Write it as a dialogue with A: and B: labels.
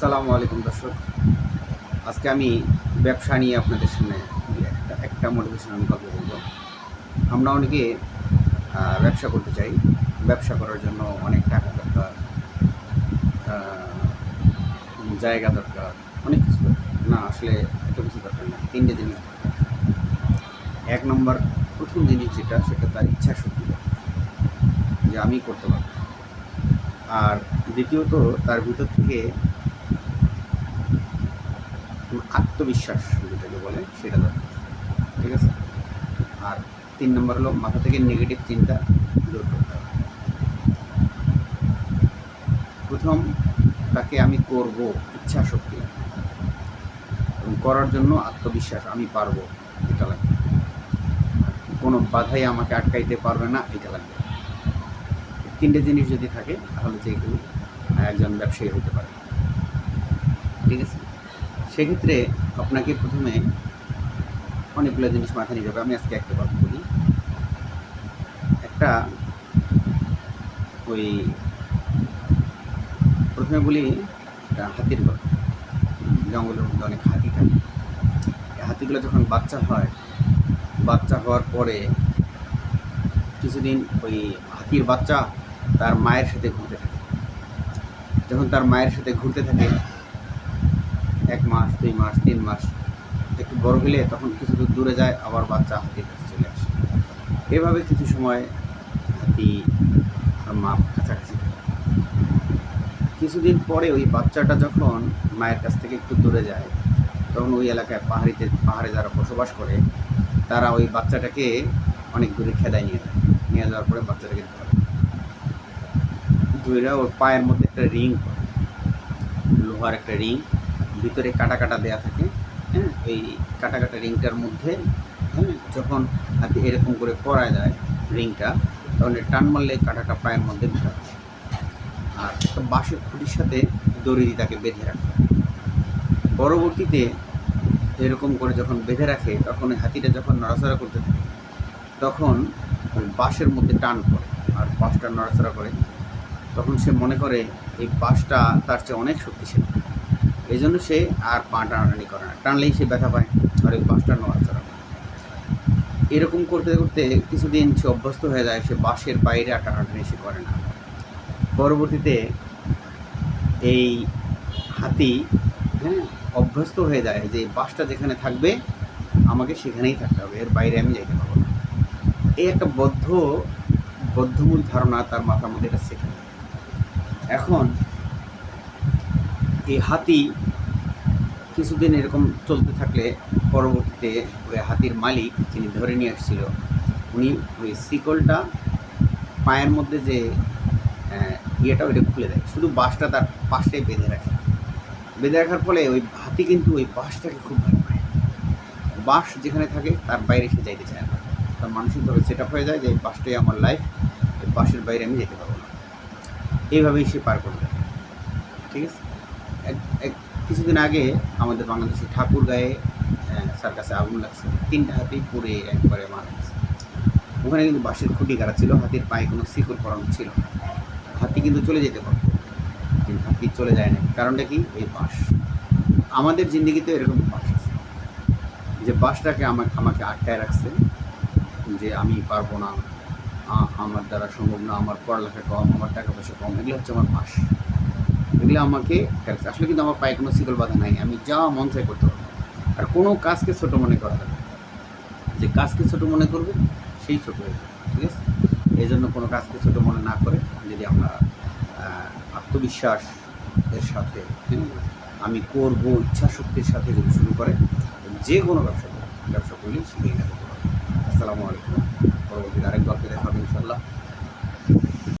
A: আসসালামু আলাইকুম দর্শক। আজকে আমি ব্যবসা নিয়ে আপনাদের সামনে একটা একটা মোটিভেশনাল গল্প বলব। আমরা অনেকে ব্যবসা করতে চাই। ব্যবসা করার জন্য অনেক টাকা দরকার জায়গা দরকার, অনেক কিছু না, আসলে এত কিছু দরকার না। তিনটে জিনিস দরকার। এক নম্বর, প্রথম জিনিস যেটা, সেটা তার ইচ্ছা শক্তি। যে আমি করতে পারব। আর দ্বিতীয়ত, তার ভিতর থেকে আত্মবিশ্বাস যেটাকে বলে, সেটা দরকার ঠিক আছে? আর তিন নম্বর হলো মাথা থেকে নেগেটিভ চিন্তা দূর করতে হবে। প্রথম, তাকে আমি করব ইচ্ছা শক্তি এবং করার জন্য আত্মবিশ্বাস, আমি পারব, এটা লাগবে। কোনো বাধাই আমাকে আটকাইতে পারবে না, এটা লাগবে। তিনটে জিনিস যদি থাকে, তাহলে যে একজন ব্যবসায়ী হতে পারে। ঠিক আছে? সেক্ষেত্রে আপনাকে প্রথমে অনেকগুলো জিনিস মাথায় নিতে হবে। আমি আজকে একটা কথা বলি। একটা ওই প্রথমে বলি হাতির গল্প। জঙ্গলের মধ্যে অনেক হাতি থাকে। হাতিগুলো যখন বাচ্চা হয়, বাচ্চা হওয়ার পরে কিছুদিন ওই হাতির বাচ্চা তার মায়ের সাথে ঘুরতে থাকে। যখন তার মায়ের সাথে ঘুরতে থাকে এক মাস, দুই মাস, তিন মাস একটু বড় হলে তখন কিছু দূর, দূরে যায়, আবার বাচ্চা হাতির কাছে চলে আসে। এভাবে কিছু সময় হাতি আর মা কাছাকাছি কিছুদিন পরে ওই বাচ্চাটা যখন মায়ের কাছ থেকে একটু দূরে যায়, তখন ওই এলাকায় পাহাড়িতে, পাহাড়ে যারা বসবাস করে, তারা ওই বাচ্চাটাকে অনেক দূরে খেদায় নিয়ে যায়। নিয়ে যাওয়ার পরে বাচ্চাটাকে ধরে। ধরে ওর পায়ের মধ্যে একটা রিং লোহার একটা রিং। ভিতরে কাটা কাটা দেয়া থাকে হ্যাঁ? এই কাটা কাটা রিংটার মধ্যে হ্যাঁ? যখন হাতে এরকম করে পরায় যায় রিংটা, তখন টান মারলে কাটাটা পায়ের মধ্যে ঢুকা। আর একটা বাঁশের খুঁটির সাথে দড়ি দিয়ে তাকে বেঁধে রাখে। পরবর্তীতে এরকম করে যখন বেঁধে রাখে, তখন হাতিটা যখন নড়াচড়া করতে থাকে, তখন ওই বাঁশের মধ্যে টান পড়ে। আর বাঁশটা নড়াচড়া করে, তখন সে মনে করে এই বাঁশটা তার চেয়ে অনেক শক্তিশালী। এই জন্য সে আর পা টানাটানি করে না। টানলেই সে ব্যথা পায়, আর ওই বাঁশটা নড়াচড়া এরকম করতে করতে কিছুদিন সে অভ্যস্ত হয়ে যায়, সে বাঁশের বাইরে আর টানাটানি সে করে না। পরবর্তীতে এই হাতি হ্যাঁ অভ্যস্ত হয়ে যায় যে বাসটা যেখানে থাকবে, আমাকে সেখানেই থাকতে হবে, এর বাইরে আমি যাইতে পারব না। এই একটা বদ্ধ, বদ্ধমূল ধারণা তার মাথার মধ্যে এটা শেখে। এখন এই হাতি কিছুদিন এরকম চলতে থাকলে পরবর্তীতে ওই হাতির মালিক যিনি ধরে নিয়ে আসছিল, উনি ওই শিকলটা পায়ের মধ্যে যে ইয়েটা ওইটা খুলে দেয়। শুধু বাঁশটা তার পাশটাই বেঁধে রাখে। বেঁধে রাখার ফলে ওই হাতি কিন্তু ওই বাঁশটাকে খুব ভয় পায়। বাঁশ যেখানে থাকে তার বাইরে সে যাইতে চায় না। তার মানসিকভাবে সেট হয়ে যায় যে, এই বাঁশটাই আমার লাইফ এই বাঁশের বাইরে আমি যেতে পারব না। এইভাবেই সে পার করবে। ঠিক আছে? এক কিছুদিন আগে আমাদের বাংলাদেশে ঠাকুর গায়ে সার্কাসে আগুন লাগছে। তিনটা হাতি পুড়ে একবারে মারা গেছে। ওখানে কিন্তু বাঁশের খুঁটি গাড়া ছিল, হাতির পায়ে কোনো শিকল করানো ছিল হাতি কিন্তু চলে যেতে পারতো, কিন্তু হাতি চলে যায় না কারণটা কি? এই বাঁশ। আমাদের জিন্দগিতে এরকম বাঁশ আছে। যে বাঁশটাকে আমাকে আমাকে আটকায় রাখছে যে আমি পারব না। আমার দ্বারা সম্ভব না, আমার পড়ালেখা কম, আমার টাকা পয়সা কম, এগুলো হচ্ছে আমার বাঁশ। এগুলো আমাকে আসলে কিন্তু আমার পায়ে কোনো শিকল বাধা নাই। আমি যা মন চাই করতে পারব। আর কোনো কাজকে ছোটো মনে করা যাবে। যে কাজকে ছোটো মনে করবে সেই ছোট হয়ে যাবে ঠিক আছে? এই জন্য কোনো কাজকে ছোট মনে না করে যদি আমরা আত্মবিশ্বাস এর সাথে হ্যাঁ, আমি করব ইচ্ছা শক্তির সাথে যদি শুরু করে যে কোনো ব্যবসা ব্যবসা করলেই শিখে আসসালামু আলাইকুম। পরবর্তীতে আরেক গল্পে দেখা হবে ইনশাল্লাহ